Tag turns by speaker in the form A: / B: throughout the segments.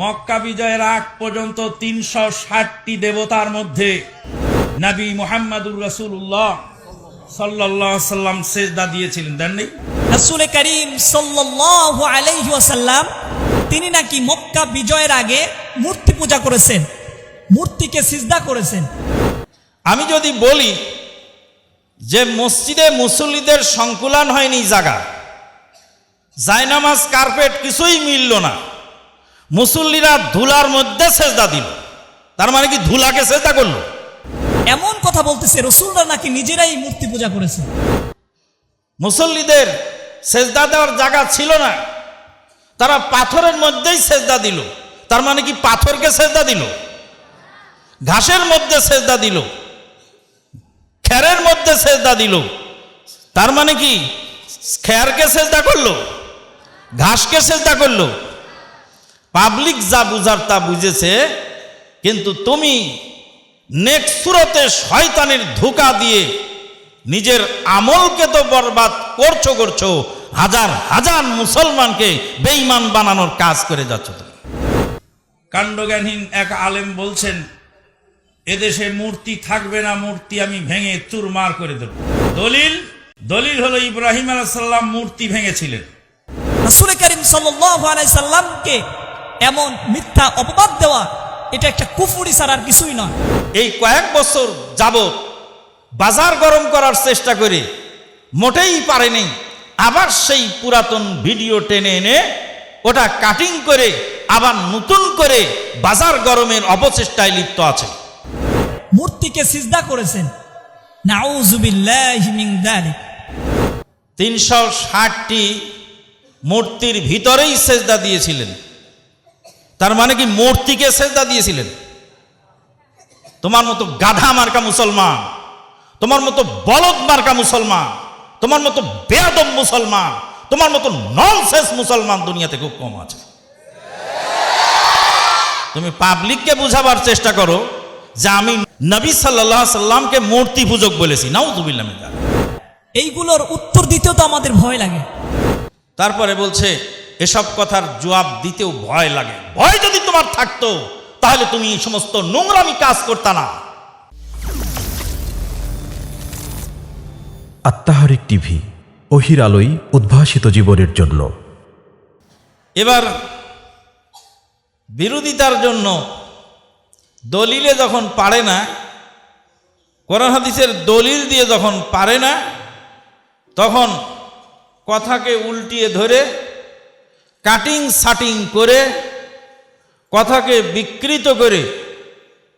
A: মক্কা বিজয়ের আগ পর্যন্ত তিনশো ষাটটি দেবতার মধ্যে নবী মোহাম্মদুর রসুল্লাহ সাল্লাহ সাল্লাম সেজদা দিয়েছিলেন দেননি
B: রাসূল করিম সাল্লাল্লাহু আলাইহি ওয়াসাল্লাম তিনি নাকি মক্কা বিজয়ের আগে মূর্তি পূজা করেছেন মূর্তিকে সিজদা করেছেন।
C: আমি যদি বলি যে মসজিদে মুসল্লিদের সংকুলান হয়নি জায়গা জায়নামাজ কার্পেট কিছুই মিলল না। মুসল্লিরা ধুলার মধ্যে সেজদা দিল। তার মানে কি ধুলাকে সেজদা করল?
B: এমন কথা বলতেছে রসুলরা নাকি নিজেরাই মূর্তি পূজা করেছে।
C: মুসল্লিদের সেজদা দেওয়ার জায়গা ছিল না। তারা পাথরের মধ্যেই সেজদা দিল। তার মানে কি পাথরকে সেজদা দিল? ঘাসের মধ্যে সেজদা দিল। খেরের মধ্যে সেজদা দিল। তার মানে কি খেরকে সেজদা করল? ঘাসকে সেজদা করল। পাবলিক যা বুঝার তা বুঝেছে কিন্তু তুমি নেক্সট সুরতে শয়তানের ধোকা দিয়ে নিজের আমলকে তো বরবাদ করছ করছ হাজার হাজার মুসলমানকে বেঈমান বানানোর কাজ করে যাচ্ছ তুমি।
A: কাণ্ডজ্ঞানহীন এক আলেম বলছেন এদেশে মূর্তি থাকবে না মূর্তি আমি ভেঙে চুরমার করে দেব। দলিল দলিল হলো ইব্রাহিম আলাইসাল্লাম মূর্তি ভেঙেছিলেন।
B: রাসূল করিম সাল্লাল্লাহু আলাইহি সাল্লামকে এমন মিথ্যা অপবাদ দেওয়া এটা একটা কুফুরি ছাড়া আর কিছুই নয়।
C: এই কয়েক বছর যাবত বাজার গরম করার চেষ্টা করে মোটেই পারেনি আবার সেই পুরাতন ভিডিও টেনে এনে ওটা কাটিং করে আবার নতুন করে বাজার গরমের অপচেষ্টায় লিপ্ত আছে।
B: মূর্তিকে সিজদা করেছেন।
C: তিনশো ষাটটি মূর্তির ভিতরেই সেজদা দিয়েছিলেন। তার মানে কি মূর্তিকে সেজদা দিয়েছিলেন? তোমার মতো গাধা মার্কা মুসলমান তোমার মতো বলদ মার্কা মুসলমান তোমার মতো বেয়াদব মুসলমান তোমার মতো ননসেন্স মুসলমান দুনিয়াতে খুব কম আছে। তুমি পাবলিককে বুঝাবার চেষ্টা করো যে আমি নবী সাল্লাহ সাল্লামকে মূর্তি পূজক বলেছি। নাউজুবিল্লাহ।
B: এইগুলোর উত্তর দিতেও তো আমাদের ভয় লাগে।
C: তারপরে বলছে এসব কথার জবাব দিতেও ভয় লাগে। ভয় যদি তোমার থাকতো তাহলে তুমি এই সমস্ত নোংরামি কাজ করতা না।
D: আত্মাহারিক টিভি অহির আলোয় উদ্ভাসিত জীবনের জন্য।
C: এবার বিরোধিতার জন্য দলিলে যখন পারে না কোরআন হাদিসের দলিল দিয়ে যখন পারে না তখন কথাকে উল্টিয়ে ধরে কাটিং সাটিং করে কথাকে বিকৃত করে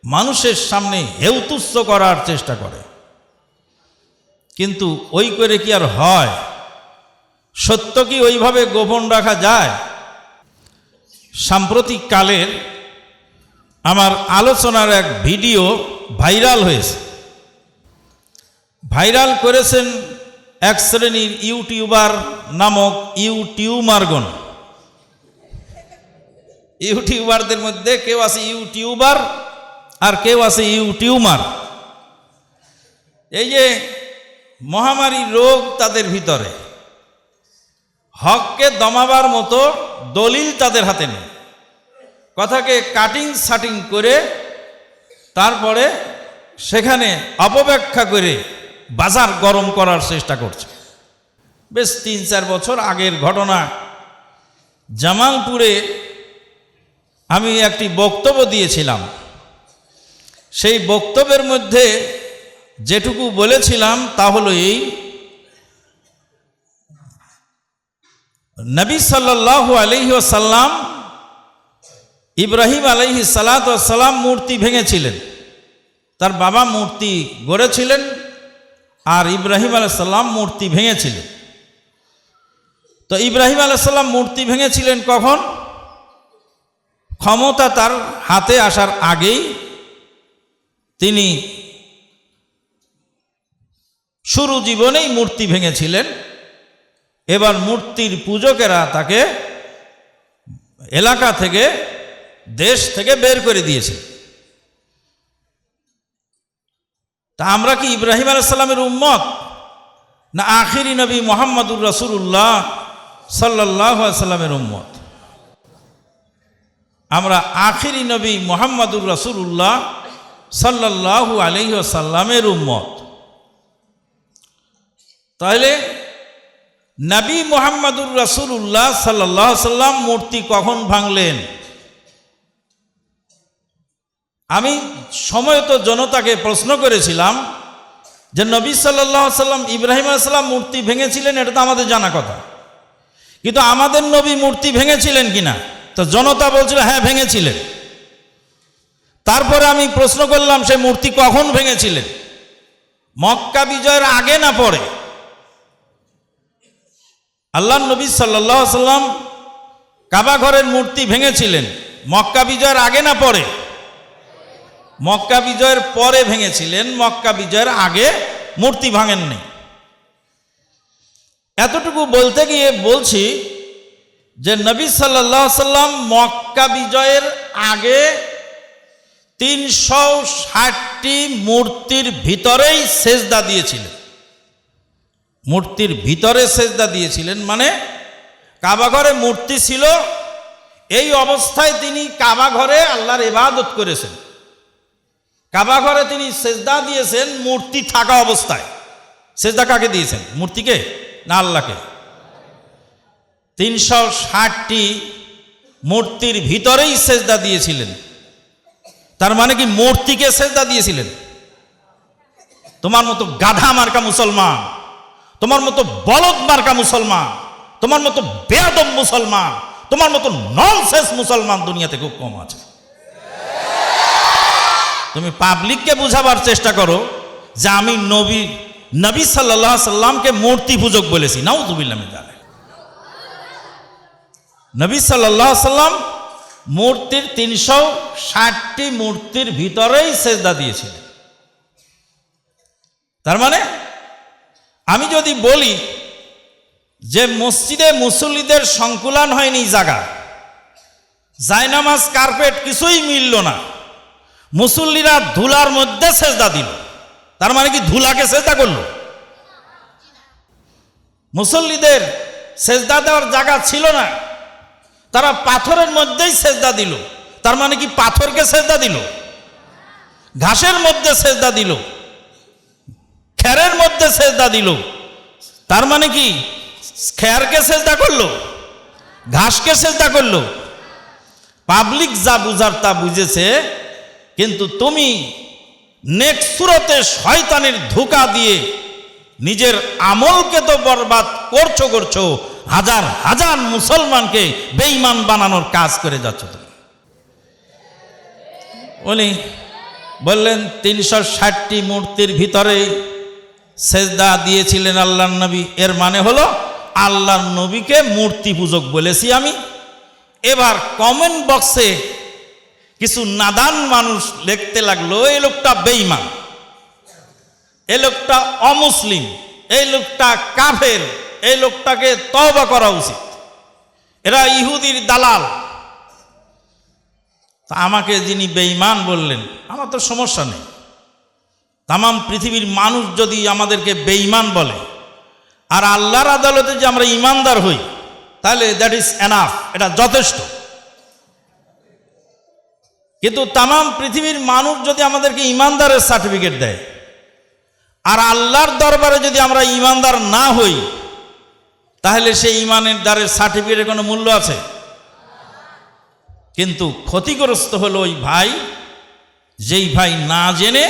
C: মানুষের সামনে হেউতুচ্ছ করার চেষ্টা করে। কিন্তু ওই করে কি আর হয়? সত্য কি ওইভাবে গোপন রাখা যায়? সাম্প্রতিক কালের আমার আলোচনার এক ভিডিও ভাইরাল হয়েছে। ভাইরাল করেছেন এক শ্রেণির ইউটিউবার নামক ইউটিউমারগণ। ইউটিউবারদের মধ্যে কেউ আছে ইউটিউবার আর কেউ আছে ইউটিউমার। এই যে মহামারী রোগ তাদের ভিতরে। হককে দমাবার মতো দলিল তাদের হাতে নেই। কথাকে কাটিং সাটিং করে তারপরে সেখানে অপব্যাখ্যা করে বাজার গরম করার চেষ্টা করছে। বেশ তিন চার বছর আগের ঘটনা। জামালপুরে আমি একটি বক্তব্য দিয়েছিলাম। সেই বক্তব্যের মধ্যে যেটুকু বলেছিলাম তা হলো এই, নবী সাল্লাল্লাহু আলহি সাল্লাম ইব্রাহিম আলহি সালাম মূর্তি ভেঙেছিলেন। তার বাবা মূর্তি গড়েছিলেন আর ইব্রাহিম আলাইসাল্লাম মূর্তি ভেঙেছিলেন। তো ইব্রাহিম আলাইসাল্লাম মূর্তি ভেঙেছিলেন কখন? ক্ষমতা তার হাতে আসার আগেই তিনি শুরু জীবনেই মূর্তি ভেঙেছিলেন। এবার মূর্তির পূজকেরা তাকে এলাকা থেকে, দেশ থেকে বের করে দিয়েছে। তা আমরা কি ইব্রাহিম আলাইসাল্লামের উম্মত? না আখিরি নবী মোহাম্মদুর রসুল্লাহ সাল্লাহ সাল্লামের উম্মত? আমরা আখিরি নবী মোহাম্মদুর রসুল্লাহ সাল্লাহু আলহিসাল্লামের উম্মত। তাহলে নবী মোহাম্মদুর রসুল্লাহ সাল্লাহ সাল্লাম মূর্তি কখন ভাঙলেন? আমি সময়ত জনতাকে প্রশ্ন করেছিলাম যে নবী সাল্লাহ সাল্লাম ইব্রাহিম আসাল্লাম মূর্তি ভেঙেছিলেন, এটা তো আমাদের জানা কথা। কিন্তু আমাদের নবী মূর্তি ভেঙেছিলেন কিনা? তো জনতা বলছিল হ্যাঁ ভেঙেছিলেন। তারপরে আমি প্রশ্ন করলাম সে মূর্তি কখন ভেঙেছিলেন? মক্কা বিজয়ের আগে না পরে? আল্লাহ নবী সাল্লাহ সাল্লাম কাবা ঘরের মূর্তি ভেঙেছিলেন। মক্কা বিজয়ের আগে না পরে? মক্কা বিজয়ের পরে ভেঙেছিলেন, মক্কা বিজয়ের আগে মূর্তি ভাঙেননি। এতটুকু বলতে গিয়ে বলছি যে নবী সাল্লাম মক্কা বিজয়ের আগে তিনশো ষাটটি মূর্তির ভিতরেই সেজদা দিয়েছিলেন। মূর্তির ভিতরে সেজদা দিয়েছিলেন মানে কাবাঘরে মূর্তি ছিল, এই অবস্থায় তিনি কাবাঘরে আল্লাহর ইবাদত করেছেন। কাবাঘরে তিনি সেজদা দিয়েছেন মূর্তি থাকা অবস্থায়। সেজদা কাকে দিয়েছেন? মূর্তিকে না আল্লাহকে? তিনশো ষাটটি মূর্তির ভিতরেই সেজদা দিয়েছিলেন। তার মানে কি মূর্তিকে সেজদা দিয়েছিলেন? তোমার মতো গাধা মার্কা মুসলমান, তোমার মতো বলদ মার্কা মুসলমান, তোমার মতো বেয়াদব মুসলমান, তোমার মতো ননসেন্স মুসলমান দুনিয়াতে খুব কম আছে। তুমি পাবলিককে বুঝাবার চেষ্টা করো যে আমি নবী নবী সাল্লাহ সাল্লামকে মূর্তি পূজক বলেছি। নাও তুমি জানে নবী সাল্লাহ সাল্লাম মূর্তির তিনশো ষাটটি মূর্তির ভিতরেই সেজদা দিয়েছিলেন। তার মানে আমি যদি বলি যে মসজিদে মুসল্লিদের সংকুলান হয়নি জায়গা, জায়নামাজ, কার্পেট কিছুই মিলল না। মুসল্লিরা ধুলার মধ্যে সেজদা দিল। তার মানে কি ধুলাকে সেজদা করল? মুসল্লিদের সেজদা দেওয়ার জায়গা ছিল না। তারা পাথরের মধ্যেই সেজদা দিল। তার মানে কি পাথরকে সেজদা দিল? ঘাসের মধ্যে সেজদা দিল। খ্যারের মধ্যে সেজদা দিল। তার মানে কি? খ্যারকে সেজদা করল? ঘাসকে সেজদা করল? পাবলিক যা বুঝার তা বুঝেছে, কিন্তু তুমি নেক্সট সুরতে শয়তানের ধোকা দিয়ে নিজের আমলকে তো বরবাদ করছ করছ। হাজার হাজার মুসলমানকে বেঈমান বানানোর কাজ করে যাচ্ছ তুমি। উনি বললেন, তিনশো ষাটটি মূর্তির ভিতরে সেজদা দিয়েছিলেন আল্লাহর নবী। এর মানে হলো, আল্লাহর নবীকে মূর্তি পূজক বলেছি আমি। এবার কমেন্ট বক্সে কিছু নাদান মানুষ লিখতে লাগল, এই লোকটা বেইমান এই লোকটা অমুসলিম, এই লোকটা কাফের এই লোকটাকে তওবা করা উচিত। এরা ইহুদির দালাল। তা আমাকে যিনি বেঈমান বললেন, আমার তো সমস্যা নেই। তামাম পৃথিবীর মানুষ যদি আমাদেরকে বেঈমান বলে, আর আল্লাহর আদালতে যে আমরা ইমানদার হই, তাহলে দ্যাট ইজ এনাফ এটা যথেষ্ট। কিন্তু তামাম পৃথিবীর মানুষ যদি আমাদেরকে ইমানদারের সার্টিফিকেট দেয়, আর আল্লাহর দরবারে যদি আমরা ইমানদার না হই তাহলে সেই ইমানের দ্বারের সার্টিফিকেটের কোনো মূল্য আছে? কিন্তু ক্ষতিগ্রস্ত হলো ওই ভাই, যেই ভাই না জেনে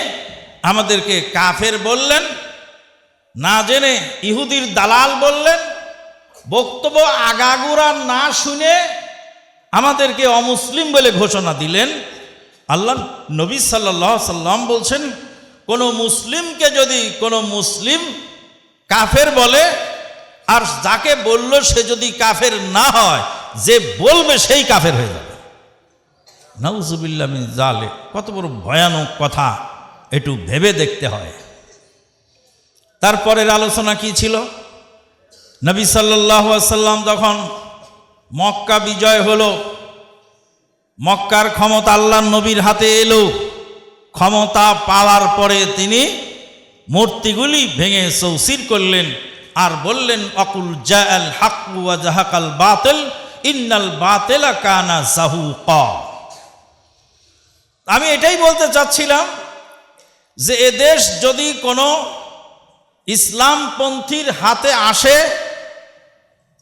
C: আমাদেরকে কাফের বললেন, না জেনে ইহুদির দালাল বললেন, বক্তব্য আগাগুড়া না শুনে আমাদেরকে অমুসলিম বলে ঘোষণা দিলেন। আল্লাহ নবী সাল্লাহ সাল্লাম বলছেন, কোনো মুসলিমকে যদি কোনো মুসলিম কাফের বলে আর যাকে বলল সে যদি কাফের না হয়, যে বলবে সেই কাফের হয়ে যাবে। নাউজুবিল্লা মিন জালে কত বড় ভয়ানক কথা, একটু ভেবে দেখতে হয়। তারপরের আলোচনা কি ছিল? নবী সাল্লাম যখন মক্কা বিজয় হলো, মক্কার ক্ষমতা আল্লাহ নবীর হাতে এলো। ক্ষমতা পাওয়ার পরে তিনি মূর্তিগুলি ভেঙে চৌসির করলেন। আর বললেন, অকুল জাল হাকু জাহাকাল বাতেল, ইন্নাল বাতেলা কানা জাহু ক আমি এটাই বলতে চাচ্ছিলাম যে এ দেশ যদি কোনো ইসলামপন্থীর হাতে আসে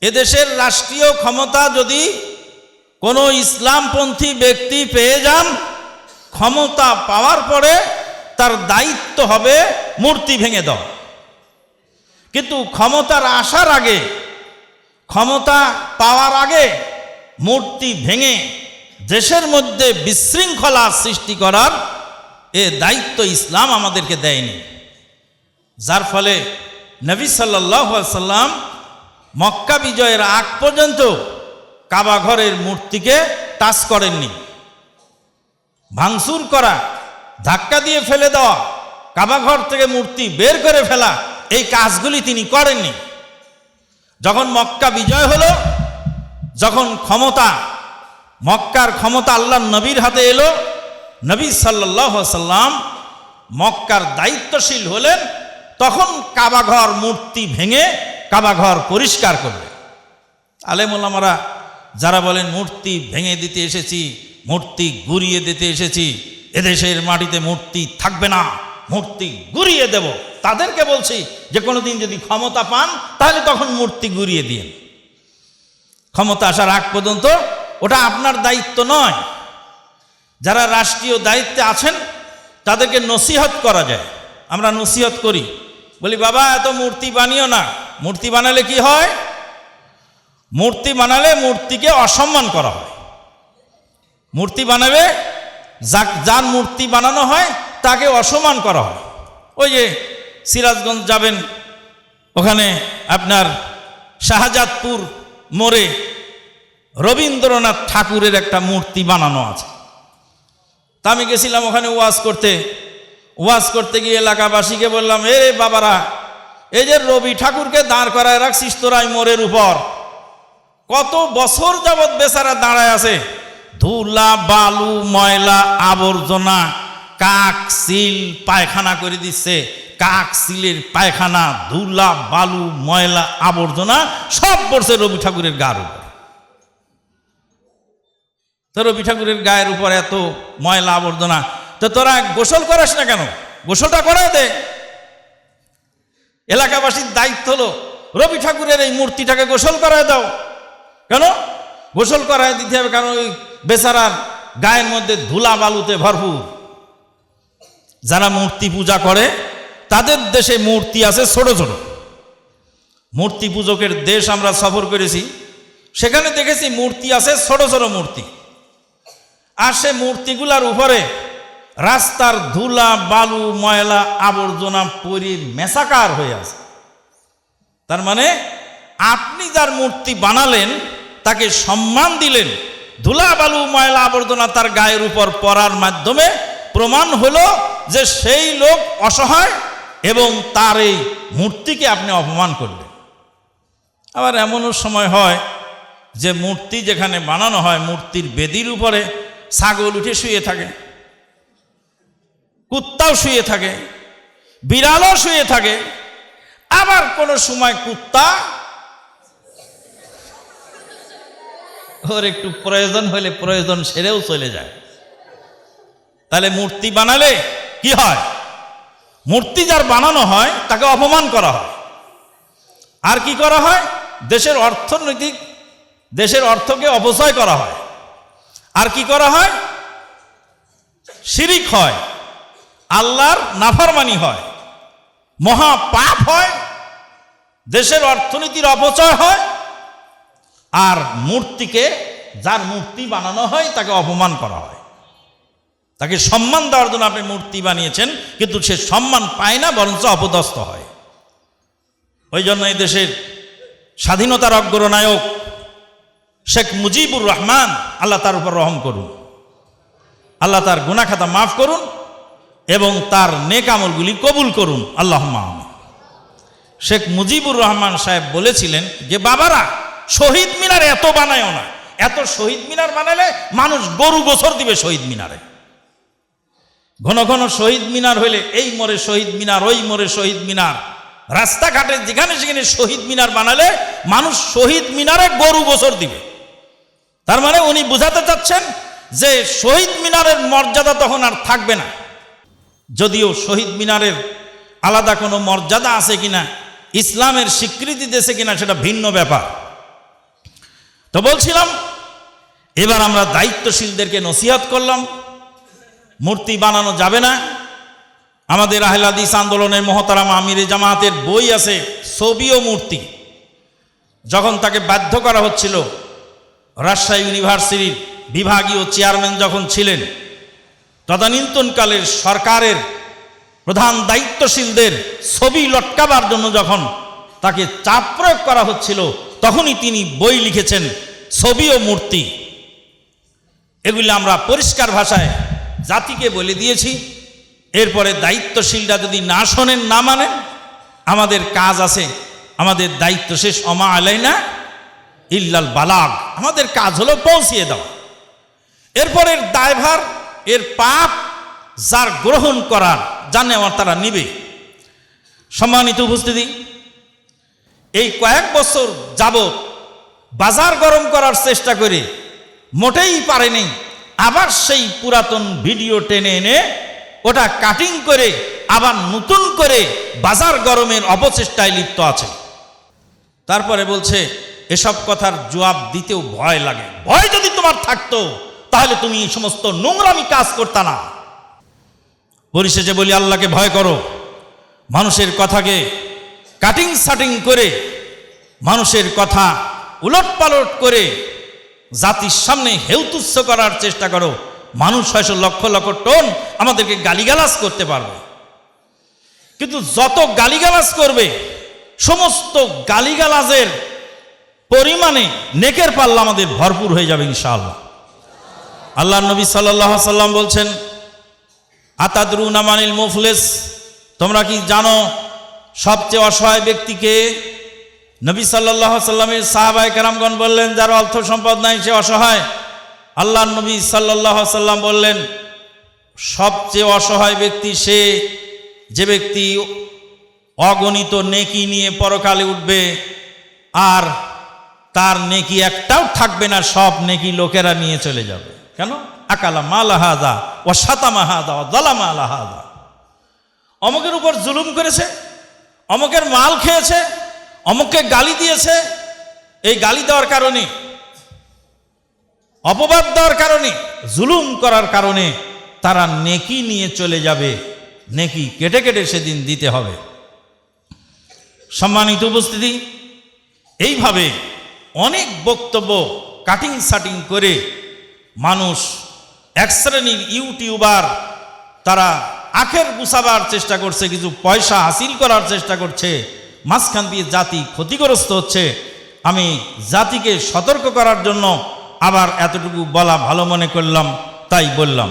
C: এদেশের রাষ্ট্রীয় ক্ষমতা যদি কোনো ইসলামপন্থী ব্যক্তি পেয়ে যান, ক্ষমতা পাওয়ার পরে তার দায়িত্ব হবে মূর্তি ভেঙে দেওয়া। কিন্তু ক্ষমতার আসার আগে, ক্ষমতা পাওয়ার আগে মূর্তি ভেঙে দেশের মধ্যে বিশৃঙ্খলা সৃষ্টি করার এ দায়িত্ব ইসলাম আমাদেরকে দেয়নি। যার ফলে নবী সাল্লাহ সাল্লাম মক্কা বিজয়ের আগ পর্যন্ত কাবাঘরের মূর্তিকে টাচ করেননি। ভাঙচুর করা, ধাক্কা দিয়ে ফেলে দেওয়া কাবাঘর থেকে মূর্তি বের করে ফেলা এই কাজগুলি তিনি করেননি। যখন মক্কা বিজয় হলো, যখন ক্ষমতা, মক্কার ক্ষমতা আল্লাহ নবীর হাতে এলো, নবী সাল্লাহ সাল্লাম মক্কার দায়িত্বশীল হলেন, তখন কাবাঘর মূর্তি ভেঙে কাবাঘর পরিষ্কার করবে আলেমুল্লামারা যারা বলেন, মূর্তি ভেঙে দিতে এসেছি, মূর্তি গুড়িয়ে দিতে এসেছি, এদেশের মাটিতে মূর্তি থাকবে না। মূর্তি গুড়িয়ে দেব। তাদেরকে বলছি, যে কোনোদিন যদি ক্ষমতা পান, তাহলে তখন মূর্তি গুড়িয়ে দিন ক্ষমতা আসার আগ পর্যন্ত ওটা আপনার দায়িত্ব নয়। যারা রাষ্ট্রীয় দায়িত্বে আছেন, তাদেরকে নসিহত করা যায়। আমরা নসিহত করি। বলি, বাবা, এত মূর্তি বানিও না। মূর্তি বানালে কি হয়? মূর্তি বানালে মূর্তিকে অসম্মান করা হয়। মূর্তি বানাবে যার মূর্তি বানানো হয় তাকে অসম্মান করা হয়। ওই যে সিরাজগঞ্জ যাবেন, ওখানে আপনার শাহজাদপুর মোড়ে রবীন্দ্রনাথ ঠাকুরের একটা মূর্তি বানানো আছে। তা আমি গেছিলাম ওখানে ওয়াজ করতে। ওয়াজ করতে গিয়ে এলাকাবাসীকে বললাম, এ বাবারা, এই যে রবি ঠাকুরকে দাঁড় করায় রাখছিস তোরাই মোড়ের উপর। কত বছর যাবৎ বেচারা দাঁড়ায় আছে। ধুলা, বালু, ময়লা, আবর্জনা কাক সিল পায়খানা করে দিচ্ছে কাক সিলের পায়খানা, ধুলা, বালু, ময়লা, আবর্জনা সব পড়ছে রবি ঠাকুরের গার উপর। তো রবি ঠাকুরের গায়ের উপর এত ময়লা, আবর্জনা, তো তোরা গোসল করাস না কেন? গোসলটা করায় দে। এলাকাবাসীর দায়িত্ব হলো, রবি ঠাকুরের এই মূর্তিটাকে গোসল করায় দাও। কেন? গোসল করায় দিতে হবে, কারণ ওই বেচারার গায়ের মধ্যে ধুলা, বালুতে ভরপুর। যারা মূর্তি পূজা করে, তাদের দেশে মূর্তি আছে ছোট ছোট। মূর্তি পূজকের দেশ আমরা সফর করেছি, সেখানে দেখেছি মূর্তি আছে ছোট ছোট মূর্তি। আর সে মূর্তিগুলার উপরে রাস্তার ধুলা, বালু, ময়লা, আবর্জনা পরি মেসাকার হয়ে আছে। তার মানে আপনি যার মূর্তি বানালেন, তাকে সম্মান দিলেন, ধুলা, বালু, ময়লা, আবর্জনা তার গায়ের উপর পড়ার মাধ্যমে প্রমাণ হলো যে সেই লোক অসহায় এবং তার এই মূর্তিকে আপনি অপমান করলেন। আবার এমনও সময় হয় যে মূর্তি যেখানে বানানো হয়, মূর্তির বেদির উপরে ছাগল উঠে শুয়ে থাকে, কুত্তাও শুয়ে থাকে, বিড়ালও শুয়ে থাকে। আবার কোনো সময় কুত্তা ওর একটু প্রয়োজন হলে প্রয়োজন সেরেও চলে যায়। তাহলে মূর্তি বানালে কি হয়? মূর্তি যার বানানো হয়, তাকে অপমান করা হয়। আর কি করা হয়? দেশের অর্থনৈতিক, দেশের অর্থকে অপচয় করা হয়। আর কি করা হয়? শিরিক হয়। আল্লাহর নাফারমানি হয়। মহা পাপ হয়। দেশের অর্থনীতির অপচয় হয়। আর মূর্তিকে, যার মূর্তি বানানো হয়, তাকে অপমান করা হয়। তাকে সম্মান দেওয়ার জন্য আপনি মূর্তি বানিয়েছেন, কিন্তু সে সম্মান পায় না, বরঞ্চ অপদস্থ হয়। ওই জন্য এই দেশের স্বাধীনতার অগ্রনায়ক শেখ মুজিবুর রহমান, আল্লাহ তার উপর রহম করুন। আল্লাহ তার গুনাখাতা মাফ করুন এবং তার নেক আমলগুলি কবুল করুন। আল্লাহ শেখ মুজিবুর রহমান সাহেব বলেছিলেন যে, বাবারা, শহীদ মিনার এত বানায়ও না। এত শহীদ মিনার বানালে মানুষ গরু গোসর দিবে শহীদ মিনারে। ঘন ঘন শহীদ মিনার হইলে এই মোড়ে শহীদ মিনার, ওই মোড়ে শহীদ মিনার। রাস্তাঘাটে যেখানে সেখানে শহীদ মিনার বানালে মানুষ শহীদ মিনারে গরু বছর দিবে। তার মানে উনি বুঝাতে চাচ্ছেন যে শহীদ মিনারের মর্যাদা তখন আর থাকবে না। যদিও শহীদ মিনারের আলাদা কোনো মর্যাদা আছে কিনা, ইসলামের স্বীকৃতি দেশে কিনা সেটা ভিন্ন ব্যাপার। তো বলছিলাম, এবার আমরা দায়িত্বশীলদেরকে নসিহত করলাম। মূর্তি বানানো যাবে না। আমাদের আহলাদিস আন্দোলনের মহতারাম আমিরে জামাতের বই আছে ছবি মূর্তি। যখন তাকে বাধ্য করা হচ্ছিল, রাজশাহী ইউনিভার্সিটির বিভাগীয় চেয়ারম্যান যখন ছিলেন, তদানীন্তনকালের সরকারের প্রধান দায়িত্বশীলদের ছবি লটকাবার জন্য যখন তাকে চাপ প্রয়োগ করা হচ্ছিল, তখনই তিনি বই লিখেছেন ছবি ও মূর্তি। এগুলি আমরা পরিষ্কার ভাষায় জাতিকে বলে দিয়েছি, এরপরে দায়িত্বশীলরা যদি না শোনেন, না মানেন, আমাদের কাজ আছে, আমাদের দায়িত্ব শেষ, অমা আলাই না ইল্লাল বালাগ। আমাদের কাজ হলো পৌঁছিয়ে দেওয়া। এরপরের দায়ভার, এর পাপ যার গ্রহণ করার, জানে আমার তারা নিবে। সম্মানিত উপস্থিতি, এই কয়েক বছর যাবত বাজার গরম করার চেষ্টা করে মোটেই পারেনি আবার সেই পুরাতন ভিডিও টেনে এনে ওটা কাটিং করে, আবার নতুন করে বাজার গরমের অপচেষ্টায় লিপ্ত আছে। তারপরে বলছে, এসব কথার জবাব দিতেও ভয় লাগে। ভয় যদি তোমার থাকতো, তাহলে তুমি এই সমস্ত নোংরামি কাজ করতা না। পরিশেষে বলি, আল্লাহকে ভয় করো। মানুষের কথাকে কাটিং সাটিং করে, মানুষের কথা উলট পালট করে জাতির সামনে হেউতুচ্ছ করার চেষ্টা করো। মানুষ হয়তো লক্ষ লক্ষ টন আমাদেরকে গালিগালাজ করতে পারবে। কিন্তু যত গালিগালাজ করবে, সমস্ত গালিগালাজের পরিমাণে নেকের পাল্লা আমাদের ভরপুর হয়ে যাবে ইনশাআল্লাহ। আল্লাহ নবী সাল্লাহ সাল্লাম বলছেন আতাদরু নামানিল মুফলেস? তোমরা কি জানো, সবচেয়ে অসহায় ব্যক্তিকে নবী সাল্লাহ সাল্লামের সাহাবাই কেরামগণ বললেন, যার অর্থ সম্পদ নাই, সে অসহায়। আল্লাহ নবী সাল্লাহ সাল্লাম বললেন, সবচেয়ে অসহায় ব্যক্তি সে, যে ব্যক্তি অগণিত নেকি নিয়ে পরকালে উঠবে, আর তার নেকি একটাও থাকবে না, সব নেকি লোকেরা নিয়ে চলে যাবে। কেন? আকালা মালাহাদা ও সাতামাহাদা ও দলামা আলাহাদা অমকের উপর জুলুম করেছে, অমকের মাল খেয়েছে অমুককে গালি দিয়েছে, এই গালি দেওয়ার কারণে, অপবাদ দেওয়ার কারণে, জুলুম করার কারণে তারা নেকি নিয়ে চলে যাবে। নেকি কেটে কেটে সেদিন দিতে হবে। সম্মানিত উপস্থিতি, এইভাবে অনেক বক্তব্য কাটিং সাটিং করে মানুষ এক শ্রেণির ইউটিউবার তারা আখের গুছাবার চেষ্টা করছে, কিছু পয়সা হাসিল করার চেষ্টা করছে। মাঝখান দিয়ে জাতি ক্ষতিগ্রস্ত হচ্ছে। আমি জাতিকে সতর্ক করার জন্য আবার এতটুকু বলা ভালো মনে করলাম, তাই বললাম।